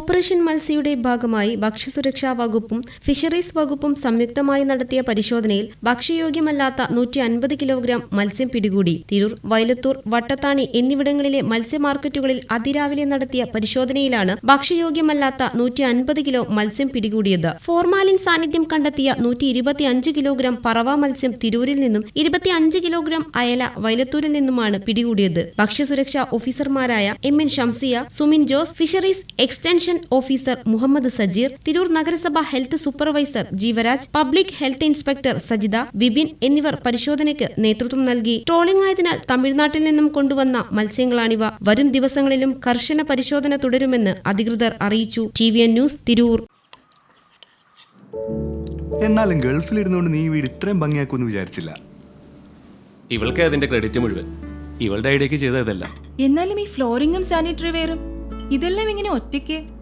Operation മത്സ്യയുടെ ഭാഗമായി ഭക്ഷ്യസുരക്ഷാ വകുപ്പും ഫിഷറീസ് വകുപ്പും സംയുക്തമായി നടത്തിയ പരിശോധനയിൽ ഭക്ഷ്യയോഗ്യമല്ലാത്ത നൂറ്റി അൻപത് കിലോഗ്രാം മത്സ്യം പിടികൂടി. തിരൂർ വയലത്തൂർ വട്ടത്താണി എന്നിവിടങ്ങളിലെ മത്സ്യ മാർക്കറ്റുകളിൽ അതിരാവിലെ നടത്തിയ പരിശോധനയിലാണ് ഭക്ഷ്യയോഗ്യമല്ലാത്ത നൂറ്റി അൻപത് കിലോ മത്സ്യം പിടികൂടിയത്. ഫോർമാലിൻ സാന്നിധ്യം കണ്ടെത്തിയ നൂറ്റി ഇരുപത്തിയഞ്ച് കിലോഗ്രാം പറവ മത്സ്യം തിരൂരിൽ നിന്നും ഇരുപത്തിയഞ്ച് കിലോഗ്രാം അയല വയലത്തൂരിൽ നിന്നുമാണ് പിടികൂടിയത്. ഭക്ഷ്യസുരക്ഷാ ഓഫീസർമാരായ M N Shamsiya Sumin Jose fisheries extension officer Muhammad Sajeer Tirur നഗരസഭ health supervisor Jeevaraj public health inspector Sajitha Vipin എന്നിവർ പരിശോധനയ്ക്ക് നേതൃത്വം നൽകി. ട്രോളിംഗ് ആയതിനാൽ തമിഴ്നാട്ടിൽ നിന്നും കൊണ്ടുവന്ന മത്സ്യങ്ങളാണിവ. വരും ദിവസങ്ങളിലും കർശന പരിശോധന തുടരുമെന്ന് അധികൃതർ അറിയിച്ചു. T V N news Tirur. എന്നാലും ഗൾഫിലിരുന്നുകൊണ്ട് നീ വീട് ഇത്രയും ഭംഗിയാക്കുമെന്ന് വിചാരിച്ചില്ല. ഇവൾക്ക് അതിന്റെ ക്രെഡിറ്റ് മുഴുവൻ. ഇവളുടെ ഐഡിയക്ക് ചെയ്തതല്ല. എന്നാലും ഈ ഫ്ലോറിംഗും സാനിറ്ററി വെയറും ഇതെല്ലാം ഇങ്ങനെ ഒറ്റയ്ക്ക്?